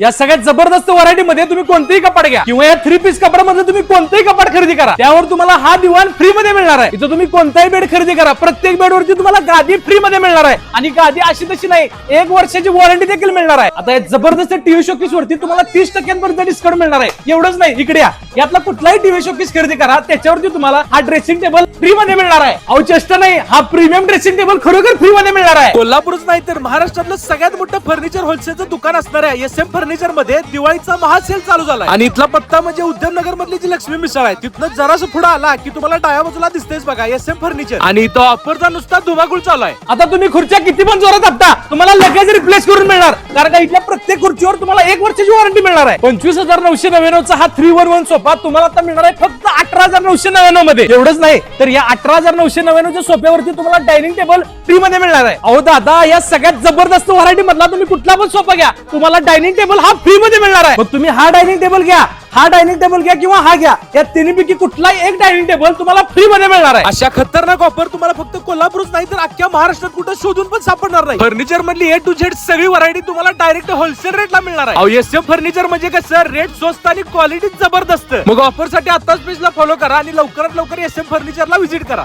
या सगळ्यात जबरदस्त व्हरायटी मध्ये तुम्ही कोणतेही कपाट घ्या. किंवा या थ्री पीस कपड्यामध्ये तुम्ही कोणतेही कपाट खरेदी करा. त्यावर तुम्हाला हा दिवाण फ्री मध्ये मिळणार आहे. इथं तुम्ही कोणताही बेड खरेदी करा. प्रत्येक बेड वरती तुम्हाला गादी फ्री मध्ये मिळणार आहे. आणि गादी अशी तशी नाही एक वर्षाची वॉरंटी देखील मिळणार आहे. आता या जबरदस्त टीव्ही शोकीस वरती तुम्हाला तीस टक्क्यांपर्यंत डिस्काउंट मिळणार आहे. एवढंच नाही इकडे या. यातला कुठलाही टीव्ही शोकीस खरेदी करा त्याच्यावरती तुम्हाला हा ड्रेसिंग टेबल फ्री मध्ये मिळणार आहे. अहो चेष्टा नाही हा प्रीमियम ड्रेसिंग टेबल खरोखर फ्री मध्ये मिळणार आहे. कोल्हापूरच नाही तर महाराष्ट्रातलं सगळ्यात मोठं फर्निचर होलसेलचं दुकान असणाऱ्या एस एम फर्निचरमध्ये दिवाळीचा महासेल चालू झाला आणि इथला पत्ता म्हणजे उद्यमनगर मधली जी लक्ष्मी मिसळ आहे तिथनं जरासं पुढे आला की तुम्हाला डाव्या बाजूला दिसतेच बघा एस एम फर्निचर आणि इथं ऑफरचा नुसता धुमाकूळ चालू आहे. आता तुम्ही खुर्च्या किती पण जोरात लगेच रिप्लेस करून मिळणार. कारण का इथल्या प्रत्येक खुर्चीवर तुम्हाला एक वर्षाची वॉरंटी मिळणार आहे. पंचवीस हजार नऊशे नव्याण्णवचा हा थ्री वन वन सोफा तुम्हाला आता मिळणार आहे फक्त अठरा हजार नऊशे नव्याण्णवमध्ये. एवढंच नाही तर या अठरा हजार नऊशे नव्याण्णवच्या सोफ्यावरती तुम्हाला डायनिंग टेबल फ्री मध्ये मिळणार आहे. अहो दादा या सगळ्यात जबरदस्त व्हरायटी मधला तुम्ही कुठला पण सोफा घ्या. तुम्हाला डायनिंग टेबल हा फ्री मध्ये मिळणार आहे. मग तुम्ही हा डायनिंग टेबल घ्या. हा डायनिंग टेबल घ्या किंवा हा घ्या. या तिन्हीपैकी कुठलाही एक डायनिंग टेबल तुम्हाला फ्री मध्ये मिळणार आहे. अशा खतरनाक ऑफर तुम्हाला फक्त कोल्हापूरच नाही तर अख्ख्या महाराष्ट्रात कुठं शोधून पण सापडणार नाही. फर्निचर मधली ए टू झेड सगळी व्हरायटी तुम्हाला डायरेक्ट होलसेल रेटला मिळणार आहे. एस एम फर्निचर म्हणजे कसं रेट स्वस्त आणि क्वालिटी जबरदस्त. मग ऑफरसाठी आताच पेजला फॉलो करा आणि लवकरात लवकर एस एम फर्निचरला व्हिजिट करा.